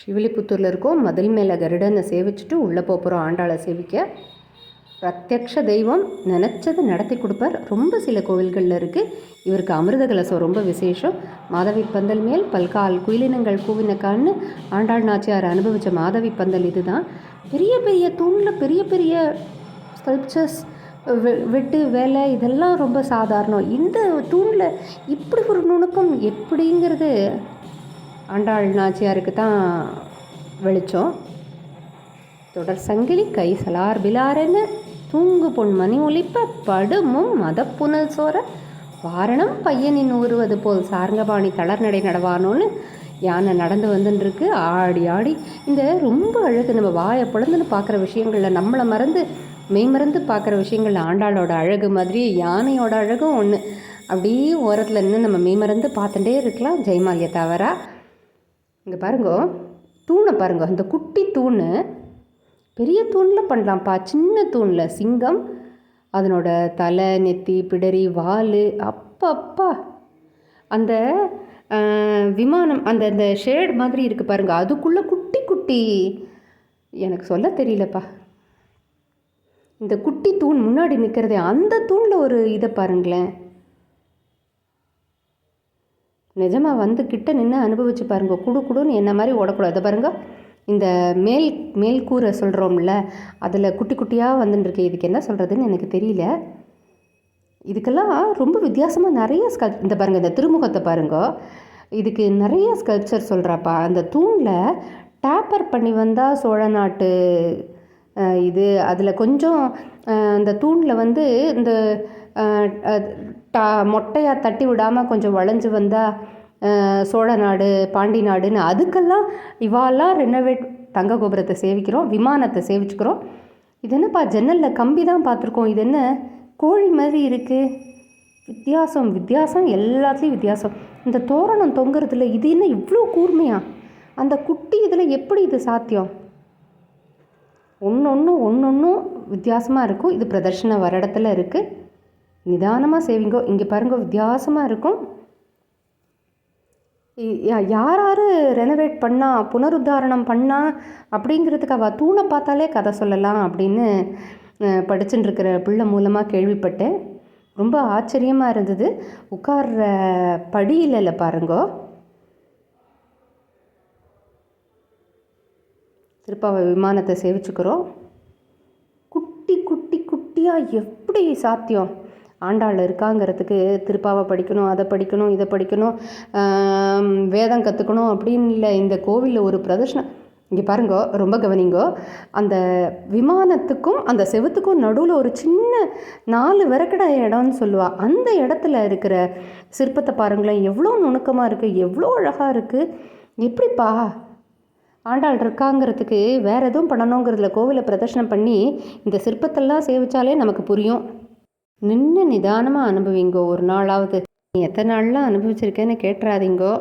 ஸ்ரீவில்லிபுத்தூரில் இருக்கோம். மதில் மேலே கருடனை சேவிச்சுட்டு உள்ளே போகிறோம் ஆண்டாளை சேவிக்க. பிரத்யக்ஷ தெய்வம் நினச்சது நடத்தி கொடுப்பார். ரொம்ப சில கோவில்களில் இருக்குது இவருக்கு அமிர்த கலசம் ரொம்ப விசேஷம். மாதவி பந்தல் மேல் பல்கால் குயிலினங்கள் கூவினக்கான்னு ஆண்டாள் நாச்சியார் அனுபவித்த மாதவி பந்தல் இதுதான். பெரிய பெரிய தூணில் பெரிய பெரிய ஸ்கல்ப்சர்ஸ் வெட்டு வேலை இதெல்லாம் ரொம்ப சாதாரணம். இந்த தூணில் இப்படி ஒரு நுணுக்கம் எப்படிங்கிறது ஆண்டாள் நாச்சியாருக்கு தான் வெளிச்சம். தொடர் சங்கிலி கை சலார் பிலாரென தூங்கு பொன் மணி ஒலிப்ப படுமும் மதப்புனல் சோர. வாரணம் பையனின் ஊறுவது போல் சார்ங்கபாணி தளர்நடை நடவானோன்னு யானை நடந்து வந்துட்டுருக்கு ஆடி ஆடி. இந்த ரொம்ப அழகு நம்ம வாயை பிளந்துன்னு பார்க்குற விஷயங்களில் நம்மளை மறந்து மெய்மறந்து பார்க்குற விஷயங்களில் ஆண்டாளோட அழகு மாதிரி யானையோட அழகும் ஒன்று அப்படியே ஓரத்தில் நின்று நம்ம மெய்மறந்து பார்த்துட்டே இருக்கலாம். ஜெயமாலியா தவறா இங்கே பாருங்க தூணை பாருங்க அந்த குட்டி தூண் பெரிய தூணில் பண்ணலாம்ப்பா சின்ன தூணில் சிங்கம் அதனோட தலை நெத்தி பிடரி வால் அப்பப்பா. அந்த விமானம் அந்த அந்த ஷேட் மாதிரி இருக்குது பாருங்க அதுக்குள்ளே குட்டி குட்டி எனக்கு சொல்ல தெரியலப்பா. இந்த குட்டி தூண் முன்னாடி நிற்கிறதே அந்த தூணில் ஒரு இதை பாருங்களேன். நிஜமாக வந்து கிட்ட நின்று அனுபவிச்சு பாருங்க. குடு குடுன்னு என்ன மாதிரி ஓடக்கூடாது. பாருங்க. இந்த மேல் மேல் கூரை சொல்கிறோம்ல அதில் குட்டி குட்டியாக வந்துட்டுருக்கு. இதுக்கு என்ன சொல்கிறதுன்னு எனக்கு தெரியல. இதுக்கெல்லாம் ரொம்ப வித்தியாசமாக நிறைய ஸ்கல் இந்த பாருங்கள் இந்த திருமுகத்தை பாருங்க. இதுக்கு நிறைய ஸ்கல்ப்சர் சொல்கிறாப்பா அந்த தூணில் டேப்பர் பண்ணி வந்தால் சோழ நாட்டு இது அதில் கொஞ்சம் அந்த தூணில் வந்து இந்த டா மொட்டையாக தட்டி விடாமல் கொஞ்சம் வளைஞ்சு வந்தால் சோழ நாடு பாண்டி நாடுன்னு அதுக்கெல்லாம் இவாலாம் ரெனோவேட் தங்க கோபுரத்தை சேவிக்கிறோம் விமானத்தை சேவிச்சுக்கிறோம். இது என்னப்பா ஜன்னலில் கம்பி தான் பார்த்துருக்கோம். இது என்ன கோழி மாதிரி இருக்குது வித்தியாசம் வித்தியாசம் எல்லாத்துலேயும் வித்தியாசம். இந்த தோரணம் தொங்குறதுல இது என்ன இவ்வளோ கூர்மையா? அந்த குட்டி இதில் எப்படி இது சாத்தியம்? ஒன்று ஒன்று ஒன்று ஒன்றும் வித்தியாசமாக இருக்கும். இது பிரதர்ஷனம் வர இடத்துல இருக்குது நிதானமாக சேவிங்கோ இங்கே பாருங்க வித்தியாசமாக இருக்கும். யார் யார் ரெனோவேட் பண்ணா புனருத்தாரணம் பண்ணா அப்படிங்கிறதுக்காக அவள் தூணை பார்த்தாலே கதை சொல்லலாம் அப்படின்னு படிச்சுட்டு இருக்கிற பிள்ளை மூலமாக கேள்விப்பட்டேன். ரொம்ப ஆச்சரியமாக இருந்தது. உட்கார்ற படியில பாருங்கோ. திருப்பாவை விமானத்தை சேவிச்சுக்கிறோம். குட்டி குட்டி குட்டியாக எப்படி சாத்தியம்? ஆண்டாள் இருக்காங்கிறதுக்கு திருப்பாவை படிக்கணும் அதை படிக்கணும் இதை படிக்கணும் வேதம் கற்றுக்கணும் அப்படின்னு இல்லை இந்த கோவிலில் ஒரு பிரதர்ஷனம் இங்கே பாருங்கோ ரொம்ப கவனிங்கோ. அந்த விமானத்துக்கும் அந்த செவுத்துக்கும் நடுவில் ஒரு சின்ன நாலு விறக்கட இடம்னு சொல்லுவாள் அந்த இடத்துல இருக்கிற சிற்பத்தை பாருங்களேன் எவ்வளோ நுணுக்கமாக இருக்குது எவ்வளோ அழகாக இருக்குது எப்படிப்பா? ஆண்டாள் இருக்காங்கிறதுக்கு வேறு எதுவும் பண்ணணுங்கிறதுல கோவிலை பிரதர்ஷனம் பண்ணி இந்த சிற்பத்தெல்லாம் சேவிச்சாலே நமக்கு புரியும். நின்று நிதானமாக அனுபவிங்கோ. ஒரு நாளாவது நீ எத்தனை நாள்லாம் அனுபவிச்சிருக்கேன்னு கேட்டுறாதீங்கோ.